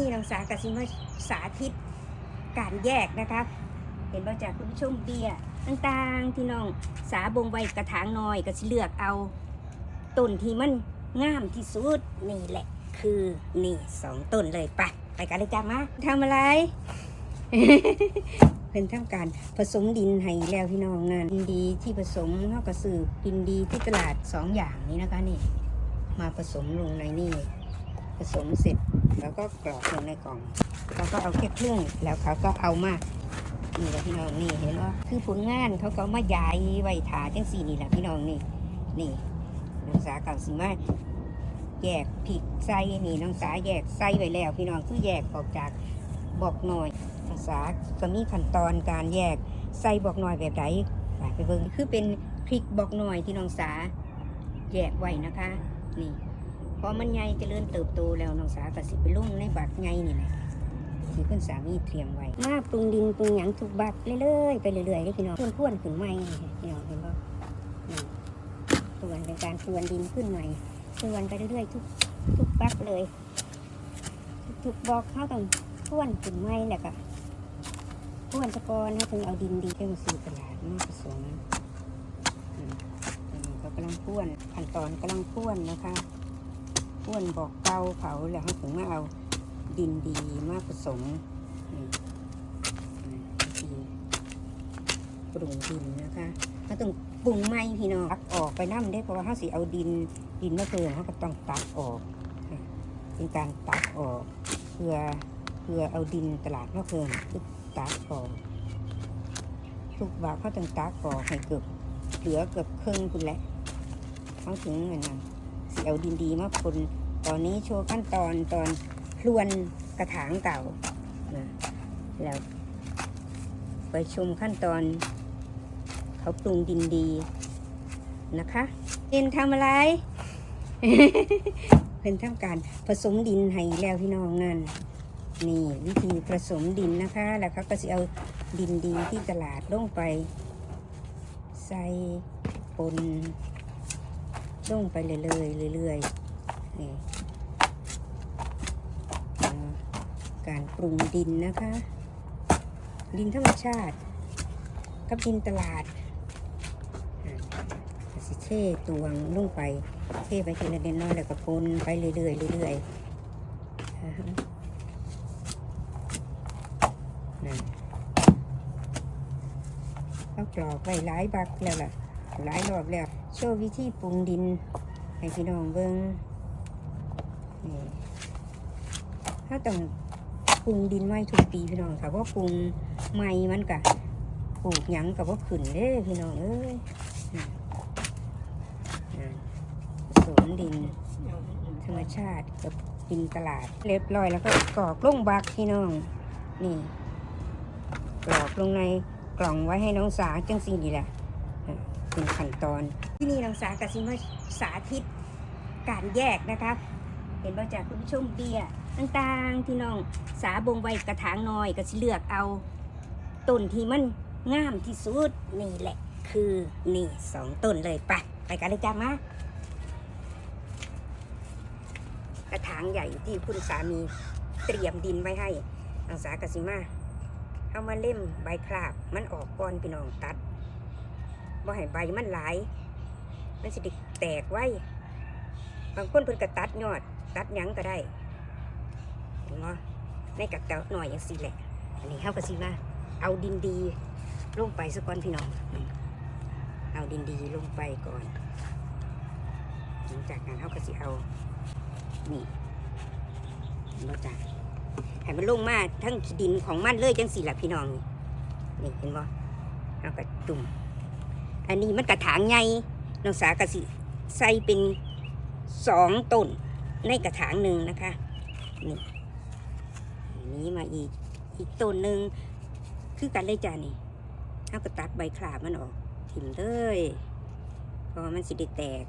นี่น้องสากสิมาสาธิตการแยกนะคะ เห็นบ่จากคุณผู้ชมเบียต่างๆที่น้องสาบงไว้กระถางน้อยก็สิเลือกเอาต้นที่มันงามที่สุดนี่แหละ คือนี่สองต้นเลยไปไปกันเลยจ้ามาทำอะไรเป็นทำการผสมดินให้แล้วพี่น้องนั่นดินดีที่ผสมเท่ากับสืบดินดีที่ตลาดสองอย่างนี้นะคะนี่มาผสมลงในนี่ผสมเสร็จ แล้วก็กรอกลงในกล่องเขาก็เอาแค่เครื่องแล้วเขาก็เอามานี่แหละพี่น้องนี่เห็นว่าคือผลงานเขาก็เอามาย้ายไว้ถาจังสี่นี่แหละพี่น้องนี่นี่น้องสาเก่าสิมาแยกผิดไส้นี่น้องสาแยกไส้ไว้แล้ว พี่น้องคือแยกออกจากบอกหน่อยน้องสาก็มีขั้นตอนการแยกไส้บอกหน่อยแบบไหนไปไปเบิ่งคือเป็นพริกบอกหน่อยที่น้องสาแยกไว้นะคะนี่ พอมันใหญ่เจริญเติบโตแล้วน้องสาวก็สิไปลุ่งในบักใหญ่นี่แหละที่คุณสามีเตรียมไว้ มาปรุงดินปรุงหยังทุกบักเรื่อยๆไปเรื่อยๆเลยพี่น้องพ่วนๆขึ้นใหม่พี่น้องเห็นป่ควนเป็นการตวนดินขึ้นใหม่ตวนไปเรื่อยๆทุกทุกบักเลย ทุกบอกเข้าต้องพ่วนขึ้นใหม่แหละก็พ่วนสะกอนนะถึงเอาดินดีเครื่องสีตลาดมาผสมอืมอันนี้ก็กำลังพ่วนขั้นตอนกำลังพ่วนนะคะ อ้วนบอกเกาเขาแล้วเขาถึงมาเอาดินดีมาผสมปรุงดินนะคะเขาต้องปรุงไม่พี่น้องตักออกไปน้ำได้เพราะว่าเขาสิเอาดินดินมาเพิ่มเขาก็ต้องตักออก เป็นการตักออกเพื่อเพื่อเอาดินตลาดมาเพิ่มคือตักออกทุกบาทเขาต้องตักออกให้เกือบเหลือเกือบครึ่งคุณแหละเขาถึงอันนั้น สิเอาดินดีมาพนตอนนี้โชว์ขั้นตอนตอนพลวนกระถางเก่านะแล้ว ไปชมขั้นตอน เขาปรุงดินดีนะคะเป็นทำอะไรเป็นทำการผสมดินให้แล้วพี่น้องนั่นนี่วิธีผสมดินนะคะ แล้วเขาก็จะเอาดินดีที่ตลาดลงไป ใส่ปน ลงไปเรื่อยๆเรื่อยๆนี่การปรุงดินนะคะ ดินธรรมชาติ กับดินตลาดสิเท่ตวงลงไปเท่ไปทีละเด่นน้อยแล้วก็ปนไปเรื่อยๆเรื่อยๆอ่าฮะนั่นเขากรอกไว้หลายบักแล้วล่ะ หลายรอบแล้ว โชว์วิธีปรุงดิน ให้พี่น้องเบิ้งนี่ถ้าต้องปรุงดินไว้ทุกปีพี่น้องค่ะเพราะปรุงใหม่มันกะปลูกหยังกับว่าขึ้นเด้พี่น้องเอ้ยอ่าอ่าผสมดิน ธรรมชาติกับดินตลาดเรียบร้อยแล้วก็กรอกลงบักพี่น้อง นี่กรอกลงในกล่องไว้ให้น้องสาจังสีนี่แหละ เป็นขั้นตอน ที่นี่น้องสากสิมาสาธิตการแยกนะคะเห็นบ่จากคุณผู้ชมเบียต่างๆที่น้องสาบงไว้กระถางน้อยก็สิเลือกเอาต้นที่มันงามที่สุดนี่แหละ คือนี่สองต้นเลยไปไปกันเลยจ้ามากระถางใหญ่ที่คุณสามีเตรียมดินไว้ให้น้องสากสิมาเอามาเล่มใบคราบมันออกก่อนพี่น้องตัด บ่ให้ใบมันหลาย มันสิดแตกไว้ บางคนเพิ่นก็ตัดยอด ตัดหยังก็ได้เห็นบ่ในกักเตาหน่อยอย่างสิแหละ อันนี้เฮาก็สิมาเอาดินดีลงไปสักก่อนพี่น้อง เอาดินดีลงไปก่อนหลังจากนั้นเฮาก็สิเอา นี่เห็นบ่จ้ะให้มันลงมาทั้งดินของมันเลยจังสิล่ะพี่น้อง นี่นี่เห็นบ่เฮาก็จุ่ม อันนี้มันกระถางใหญ่น้องสากะสิใส่เป็นสองต้นในกระถางหนึ่งนะคะนี่อันนี้มาอีกอีกต้นหนึ่งคือกันเลยจ้านี่ถ้าก็ตัดใบขาบมันออกถิ่มเลยเพราะมันสิได้แตก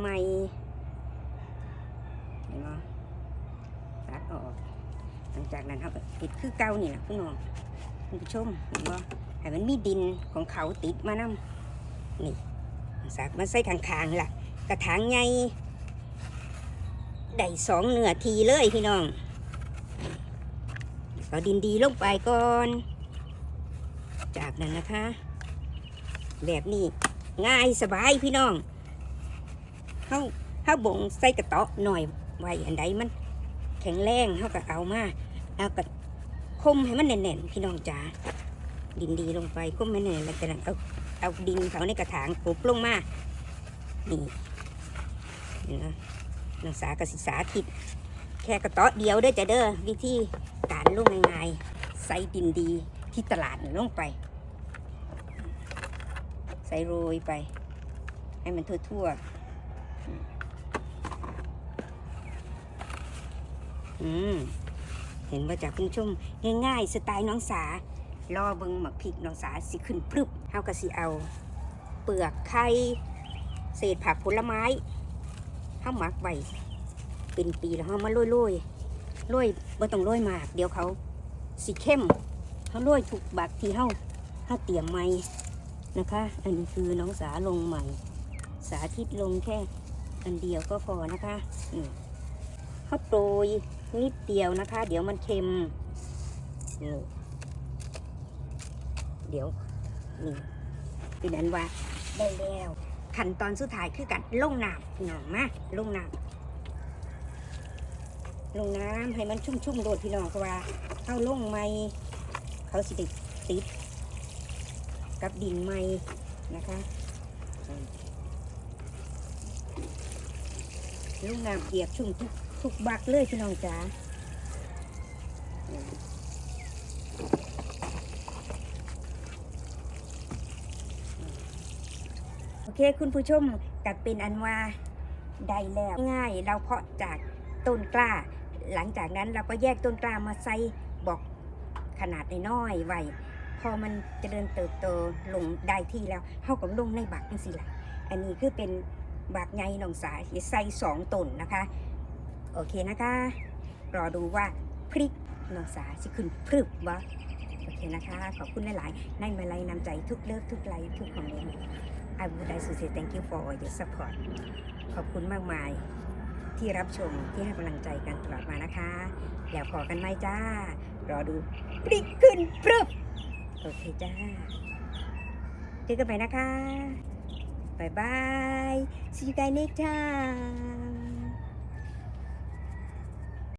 ไม่เห็นไหมตัดออก หลังจากนั้นเขาก็ติดคือเก่านี่แหละพี่น้องคุณผู้ชมเห็นบ่ให้มันมีดินของเขาติดมานำ นี่สักมาใส่ข้างๆล่ะ กระถางใหญ่ได้สองเนื้อทีเลยพี่น้องเอาดินดีลงไปก่อน จากนั้นนะคะ แบบนี้ง่ายสบายพี่น้องเขาเขาบ่งใส่กระเตาะหน่อยไว้อันใดมัน แข็งแรงเขาก็เอามาเอากระคมให้มันแน่นๆพี่น้องจ๋าดินดีลงไปคมให้แน่นแล้วก็เอา เอาดินเขาในกระถางปลูกลงมา นี่นไหมนักศึกษากศึกษาทิด แค่กระตาะเดียวเด้อจะเด้อวิธีการลงง่ายๆใส่ดินดีที่ตลาดลงไป ใส่โรยไป ให้มันทั่วๆอืมเห็นว่าจากคุณผู้ชมง่ายๆ สไตล์น้องสา รอเบิงหมักพริกน้องสาสิขึ้นพรึบเฮาก็สิเอา เปลือกไข่เศษผักผลไม้เฮาหมักไว้เป็นปีแล้วเฮามาโรยโรยโรยบ่ต้องโรยมาก เดี๋ยวเขาสิเข้มเฮาโรยถูกบักที่เฮาเฮาเตรียมไว้นะคะ อันนี้คือน้องสาลงใหม่ สาธิตลงแค่อันเดียวก็พอนะคะนี่ข้าวโปรยนิดเดียวนะคะ เดี๋ยวมันเค็มนี่ เดี๋ยวนี่เป็นอันว่าได้แล้วขั้นตอนสุดท้ายคือการลงน้ำพี่น้องมาลงน้ำลงน้ำให้มันชุ่มๆโดดพี่น้องเพราะว่าเอาลงใหม่เขาสิติดติดกับดินไม้นะคะลูกน้ำเปียกชุ่มทุกทุกบักเลยพี่น้องจ๋าโอ เคคุณผู้ชมกัดเป็นอันว่าได้แล้วง่าย เราเพาะจากต้นกล้า หลังจากนั้นเราก็แยกต้นกล้ามาใส่บอกขนาดน้อยๆไว้พอมันเจริญเติบโตลงได้ที่แล้วเท่ากับลงในบักจังสิละอันนี้คือเป็นบักใหญ่หนองสาใส่สองต้นนะคะ โอเคนะคะ รอดูว่าพริกหนองสาสิขึ้นพรึบวะโอเคนะคะ ขอบคุณหลาย ๆ ในมาลัยนำใจทุกเลิฟทุกไลทุกคอมเมนต์ I would like to say thank you for all your support ขอบคุณมากมายที่รับชมที่ให้กำลังใจกันตลอดมานะคะ แล้วขอกันไหมจ้า รอดูพริกขึ้นพรึบโอเคจ้าเจอกันใหม่นะคะ บายบาย see you guys next time